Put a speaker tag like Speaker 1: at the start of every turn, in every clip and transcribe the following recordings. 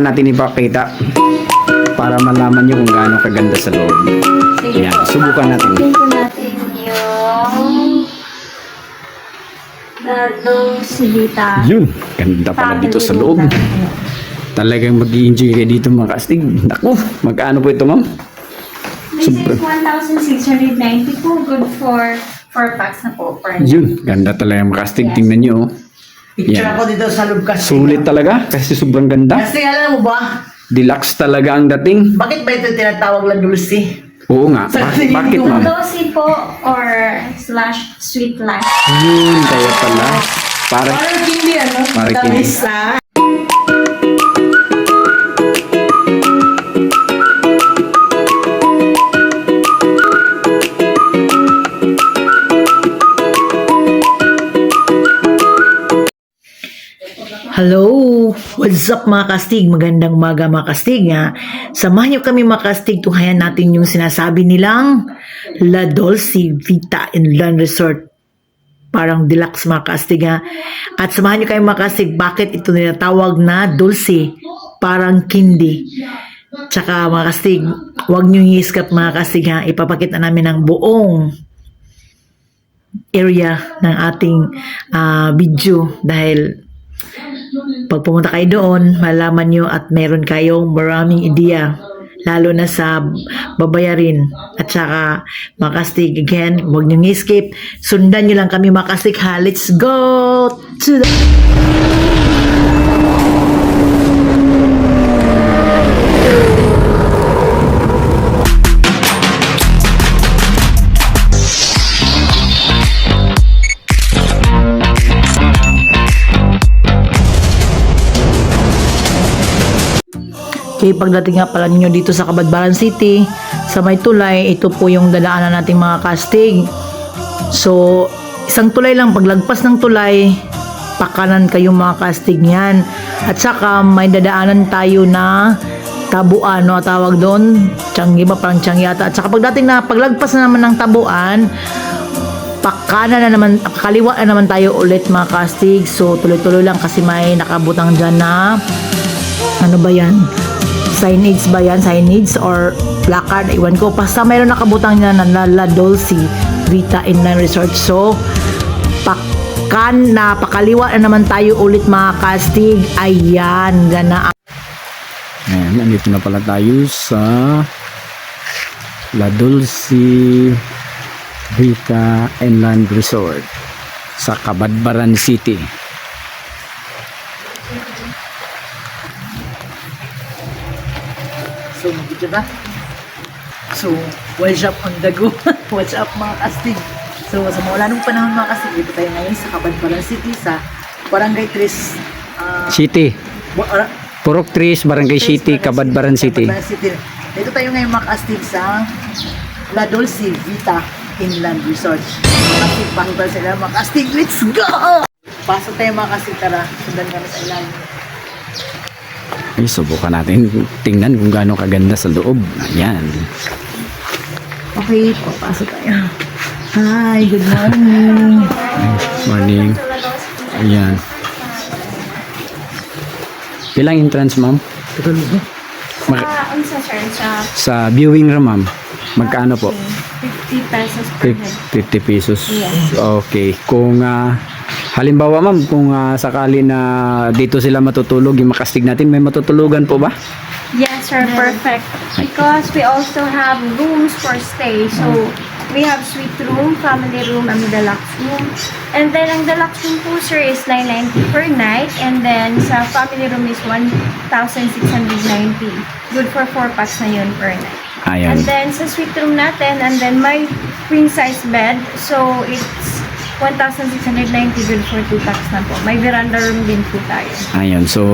Speaker 1: kailangan natin ipakita para malaman nyo kung gaano kaganda sa loob.
Speaker 2: Sige
Speaker 1: Yan, subukan natin.
Speaker 2: Po natin yung dadong silita.
Speaker 1: Yun, ganda pala dito sa loob. Talagang mag enjoy kayo dito mga kastig. Naku, magkano po ito ma'am?
Speaker 2: This is 1,690 po. Good for 4 packs na po
Speaker 1: Yun, ganda talaga mga kastig. Tingnan nyo. oh.
Speaker 3: Picture
Speaker 1: Yan.
Speaker 3: ako dito sa loob kasi.
Speaker 1: Sulit talaga kasi sobrang ganda.
Speaker 3: Kasi alam mo ba,
Speaker 1: Deluxe talaga ang dating.
Speaker 3: bakit ba ito tinatawag na dulce?
Speaker 1: Oo nga. Ba- bakit ma'am?
Speaker 2: Dosi po or slash sweet life.
Speaker 1: Yun, kaya pala. Para
Speaker 3: Parang hindi ano?
Speaker 1: Parang
Speaker 3: ah. Hello! What's up mga kastig? Magandang umaga mga kastig nga. Samahan niyo kami mga kastig tunghayan natin yung sinasabi nilang La Dolce Vita Inland Resort. Parang deluxe mga kastig nga. At samahan niyo kayo mga kastig bakit ito nilatawag na Dulce. Parang kindi. Tsaka mga kastig, huwag niyo iiskap mga kastig ha. Ipapakita namin ang buong area ng ating ah, video dahil pag pumunta kayo doon, malaman nyo at meron kayong maraming ideya lalo na sa babayarin at saka makastig. Again huwag nyo skip sundan nyo lang kami makastig ha let's go to the Okay, pagdating nga pala ninyo dito sa Kabadbaran City, sa may tulay, ito po yung dadaanan nating mga casting. So, isang tulay lang, paglagpas ng tulay, pakanan kayo mga casting yan. At saka, may dadaanan tayo na tabuan, no, tawag doon. Tiyanggi ba? Parang tiyanggi yata. At saka pagdating na, paglagpas na naman ng tabuan, pakana na naman, kaliwa na naman tayo ulit mga casting. So, tuloy-tuloy lang kasi may nakabutang dyan na ano ba yan? Signage ba yan? Signage or placard? Iwan ko. Basta mayroon nakabutang niya na La, La Dolce Vita Inland Resort. So, pakan na pakaliwa na naman tayo ulit mga kastig. Ayan, gana.
Speaker 1: Ayan, nandito na pala tayo sa La Dulce Vita Inland Resort sa Kabadbaran City.
Speaker 3: So, dito ba? So, what's up on the go? what's up mga kastig? So, sa mula nung panahon mga kastig, dito tayo ngayon sa Kabadbaran City sa Barangay Tres. ah,
Speaker 1: City.
Speaker 3: ara-
Speaker 1: Purok Tris, Barangay City, Kabadbaran City.
Speaker 3: City. Dito tayo ngayon mga kastig sa La Dolce Vita Inland Resort. Kastig, pakibal sila mga kastig. Let's go! Pasok tayo mga kastig. Tara, sundan kami sa ilalim.
Speaker 1: Ay, subukan natin tingnan kung gaano kaganda sa loob. Ayan.
Speaker 3: Okay, papasok tayo. Hi, good morning.
Speaker 1: Morning. Ayan. Pilang entrance, ma'am?
Speaker 3: Tutulog na.
Speaker 1: Mag-
Speaker 2: ano sa? Sa
Speaker 1: sa viewing room, ma'am. Magkano po?
Speaker 2: 50 pesos per head.
Speaker 1: 50 pesos.
Speaker 2: Yes.
Speaker 1: Okay. Kung ah, halimbawa ma'am, kung ah, sakali na dito sila matutulog, yung makastig natin, may matutulugan po ba?
Speaker 2: Yes, sir. Perfect. Because we also have rooms for stay. So, we have suite room, family room, and deluxe room. And then, ang deluxe room po, sir, is 990 per night. And then, sa family room is 1,690. Good for 4 packs na yun per night.
Speaker 1: Ayan.
Speaker 2: And then, sa suite room natin, and then my queen size bed. So, it's 1,690 good for 2 packs na po. May veranda room din po tayo.
Speaker 1: Ayun. So,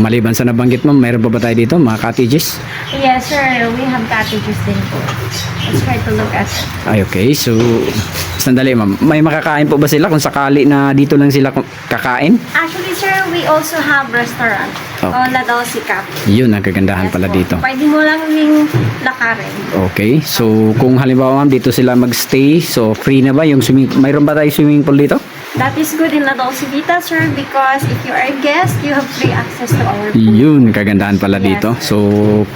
Speaker 1: maliban sa nabanggit ma'am, mayroon pa ba tayo dito? Mga cottages?
Speaker 2: Yes, sir. We have cottages din po. Let's try to look at it.
Speaker 1: Ay, okay. So, sandali ma'am. May makakain po ba sila kung sakali na dito lang sila kakain?
Speaker 2: Actually, sir, we also have restaurant. Oh. La Dolce Cafe.
Speaker 1: Yun, ang kagandahan
Speaker 2: Yes
Speaker 1: pala
Speaker 2: po.
Speaker 1: dito.
Speaker 2: Pwede mo lang ring lakarin.
Speaker 1: Okay. So, kung halimbawa ma'am, dito sila magstay, so free na ba yung swimming, mayroon ba tayo swimming pool dito?
Speaker 2: That is good in La Dolce Vita, sir, because if you are a guest, you have free access to our pool.
Speaker 1: Yun, kagandahan pala
Speaker 2: Yes.
Speaker 1: dito. So,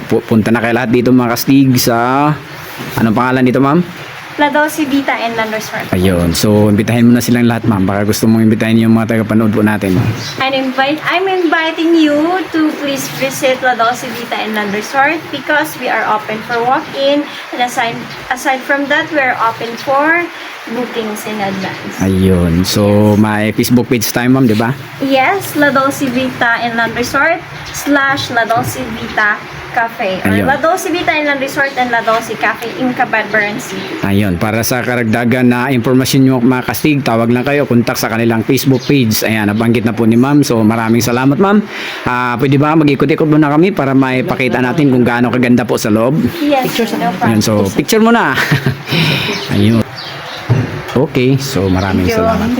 Speaker 1: pu- punta na kayo lahat dito mga kastig sa... Anong pangalan dito, ma'am?
Speaker 2: La Dolce Vita and Land Resort.
Speaker 1: Ayun. So, imbitahin mo na silang lahat, ma'am. Baka gusto mong imbitahin yung mga tagapanood po natin.
Speaker 2: And invite, I'm inviting you to please visit La Dolce Vita and Land Resort because we are open for walk-in. And aside, aside from that, we are open for bookings in advance.
Speaker 1: Ayun. So, may Facebook page tayo, ma'am, di ba?
Speaker 2: Yes, La Dolce Vita and Resort slash La Dolce Vita Cafe. Or
Speaker 1: Ayun.
Speaker 2: La Dolce Vita and Land Resort and La Dolce Cafe in Cabadbaran City.
Speaker 1: Ayun. Para sa karagdagan na impormasyon nyo mga kastig, tawag lang kayo, kontak sa kanilang Facebook page. Ayan, nabanggit na po ni ma'am. So, maraming salamat, ma'am. Ah, pwede ba mag-ikot-ikot muna kami para maipakita natin kung gaano kaganda po sa loob?
Speaker 2: Yes, no problem.
Speaker 1: Ayan, so, picture mo na. Ayun. Okay, so maraming salamat.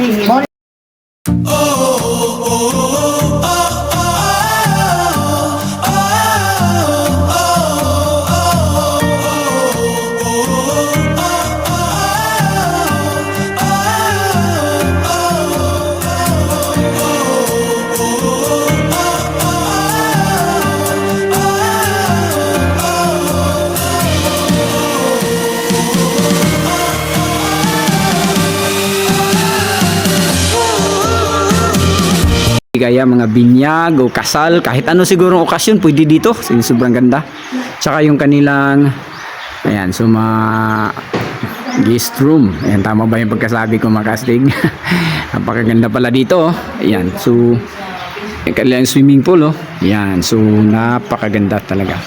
Speaker 1: Kaya mga binyag o kasal, kahit ano siguro okasyon, pwede dito. Kasi Sobrang ganda. Tsaka yung kanilang, ayan, so mga guest room. Ayan, tama ba yung pagkasabi ko mga kastig? Napakaganda pala dito. oh. Ayan, so, yung kanilang swimming pool, oh. Ayan, so, napakaganda talaga.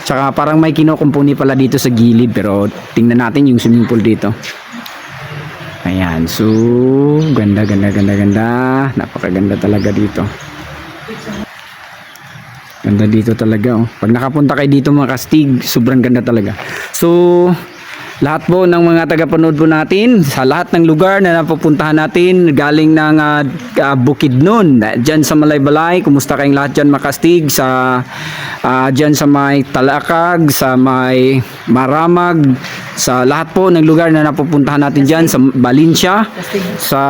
Speaker 1: Tsaka parang may kinukumpuni pala dito sa gilid, pero tingnan natin yung swimming pool dito. Ayan, so ganda, ganda, ganda, ganda. Napakaganda talaga dito. Ganda dito talaga oh. Pag nakapunta kayo dito mga kastig, sobrang ganda talaga. So, lahat po ng mga tagapanood po natin sa lahat ng lugar na napupuntahan natin galing ng uh, Bukidnon dyan sa Malaybalay kumusta kayong lahat dyan makastig? Sa uh, dyan sa may Talakag sa may Maramag sa lahat po ng lugar na napupuntahan natin dyan sa Valencia sa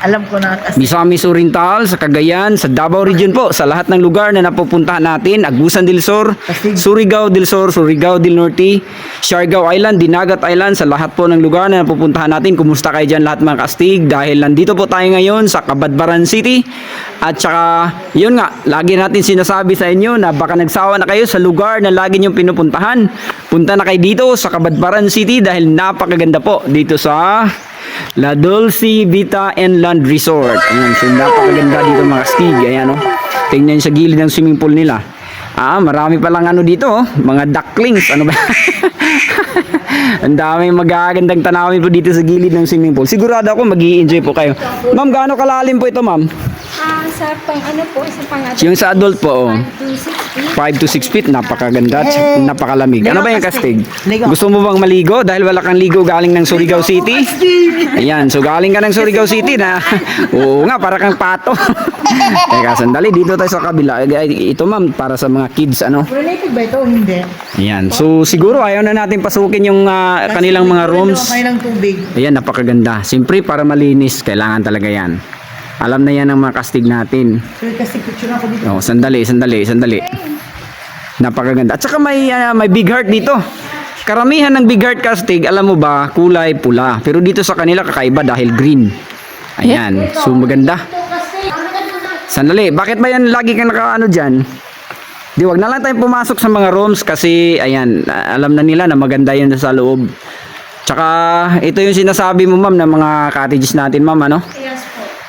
Speaker 3: Alam ko na kasi
Speaker 1: Misamis Oriental, sa Cagayan, sa Davao Region po, sa lahat ng lugar na napupuntahan natin, Agusan del Sur, Surigao del Sur, Surigao del Norte, Siargao Island, Dinagat Island, sa lahat po ng lugar na napupuntahan natin, kumusta kayo dyan lahat mga kastig, dahil nandito po tayo ngayon sa Cabadbaran City, at saka, yun nga, lagi natin sinasabi sa inyo na baka nagsawa na kayo sa lugar na lagi niyong pinupuntahan, punta na kayo dito sa Cabadbaran City dahil napakaganda po dito sa La Dulce Vita and Land Resort. Ayan, so napakaganda dito mga stig. Ayan, oh. Tingnan sa gilid ng swimming pool nila. Ah, marami palang ano dito, oh. mga ducklings. Ano ba? Ang daming magagandang tanawin po dito sa gilid ng swimming pool. Sigurado ako mag enjoy po kayo. Ma'am, gaano kalalim po ito, ma'am?
Speaker 2: Ah, sa pang ano po, sa pang
Speaker 1: Yung sa adult po, oh.
Speaker 2: 5 to 6
Speaker 1: 5 to 6 feet, napakaganda at napakalamig. Ano ba yung kastig?
Speaker 3: Ligo.
Speaker 1: Gusto mo bang maligo dahil wala kang ligo galing ng Surigao City? Ayan, so galing ka ng Surigao City na. Oo nga, para kang pato. Teka, sandali, dito tayo sa kabila. Eh, Ito ma'am, para sa mga kids, ano?
Speaker 3: Related ba ito? Hindi.
Speaker 1: Ayan, so siguro ayaw na natin pasukin yung ah, kanilang mga rooms.
Speaker 3: Kanilang tubig.
Speaker 1: Ayan, napakaganda. Siyempre, para malinis, kailangan talaga yan. Alam na yan ng mga kastig natin.
Speaker 3: So, kasi picture ako dito.
Speaker 1: Oh, sandali, sandali, sandali. Napakaganda. At saka may ah, may big heart dito. Karamihan ng big heart castig, alam mo ba, kulay pula. Pero dito sa kanila kakaiba dahil green. Ayan, so maganda. Sandali, bakit ba yan lagi kang nakaano diyan? Di wag na lang tayo pumasok sa mga rooms kasi ayan, alam na nila na maganda yun sa loob. Tsaka ito yung sinasabi mo ma'am ng mga cottages natin ma'am ano?
Speaker 2: Po.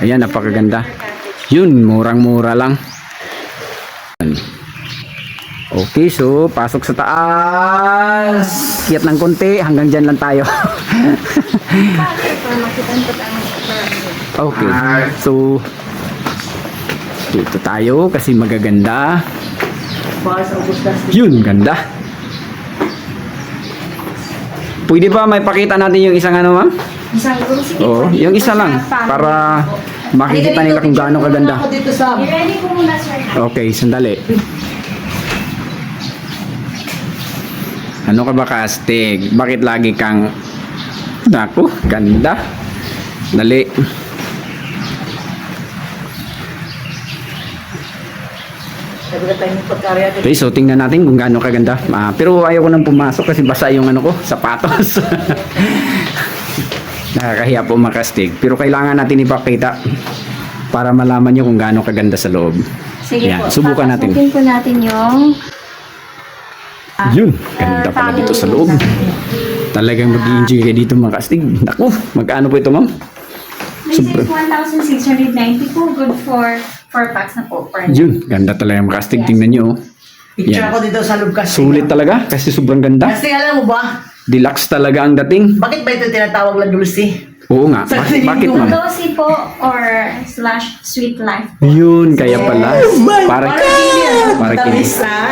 Speaker 1: Ayan, napakaganda. Yun, murang-mura lang. Okay, so pasok sa taas. Kiyat ng konti, hanggang dyan lang tayo. Okay, so dito tayo kasi magaganda. Yun, ganda. Pwede ba may pakita natin yung isang ano, ma'am?
Speaker 2: Isang siguro sige.
Speaker 1: Oo, yung isa lang para makikita nila kung gaano kaganda.
Speaker 3: Dito sa.
Speaker 2: I-ready muna sir.
Speaker 1: Okay, sandali. Ano ka ba kastig? Bakit lagi kang Naku, ganda. Dali. Okay, so tingnan natin kung gaano kaganda. Uh, pero ayaw ko nang pumasok kasi basa yung ano ko, sapatos. Nakakahiya po mga kastig. Pero kailangan natin ipakita para malaman nyo kung gaano kaganda sa loob.
Speaker 2: Sige
Speaker 1: Yan,
Speaker 2: po.
Speaker 1: subukan natin.
Speaker 2: Papasukin po natin yung ah,
Speaker 1: Yun, ganda
Speaker 2: ah,
Speaker 1: pala dito sa loob. Talagang mag-enjoy kayo dito mga kastig. Naku, magkano po ito ma'am?
Speaker 2: This
Speaker 1: Sobra.
Speaker 2: is 1,690 po. Good for 4 packs na po per.
Speaker 1: Yun, ganda talaga mga kastig. Tingnan nyo. oh.
Speaker 3: Picture
Speaker 1: Yan.
Speaker 3: ako dito sa loob kasi.
Speaker 1: Sulit talaga kasi sobrang ganda.
Speaker 3: Kasi alam mo ba,
Speaker 1: Deluxe talaga ang dating.
Speaker 3: bakit ba ito tinatawag na dulce?
Speaker 1: Oo nga.
Speaker 3: Sa
Speaker 1: Bakit, bakit
Speaker 3: mo,
Speaker 1: ma'am?
Speaker 2: Dosi po or slash sweet life.
Speaker 1: Yun, kaya pala. Parang
Speaker 3: hindi yan.
Speaker 1: parang
Speaker 3: Tamis,
Speaker 1: kinis.
Speaker 3: ah.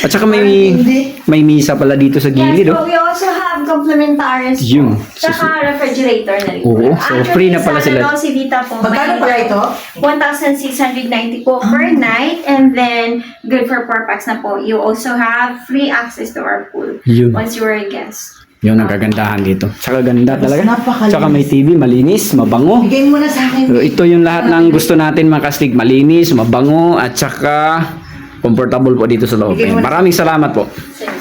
Speaker 1: At saka may,
Speaker 3: hindi.
Speaker 1: may misa pala dito sa
Speaker 2: Yes
Speaker 1: gilid, oh.
Speaker 2: we also have complementaries
Speaker 1: Yun.
Speaker 2: po. Tsaka refrigerator na rin.
Speaker 1: Oo, so free na pala sila.
Speaker 2: Actually, sa Dosi Vita po.
Speaker 3: Magkano pala ito?
Speaker 2: 1,690 po per night and then good for 4 packs na po. You also have free access to our pool
Speaker 1: Yun.
Speaker 2: once you are a guest.
Speaker 1: Yun ang kagandahan dito. Tsaka ganda talaga.
Speaker 3: napakalinis.
Speaker 1: Tsaka may TV, malinis, mabango.
Speaker 3: Bigay mo na sa akin.
Speaker 1: Ito yung lahat ng gusto natin mga kastig. Malinis, mabango, at tsaka comfortable po dito sa loob. Maraming salamat po.
Speaker 2: Sige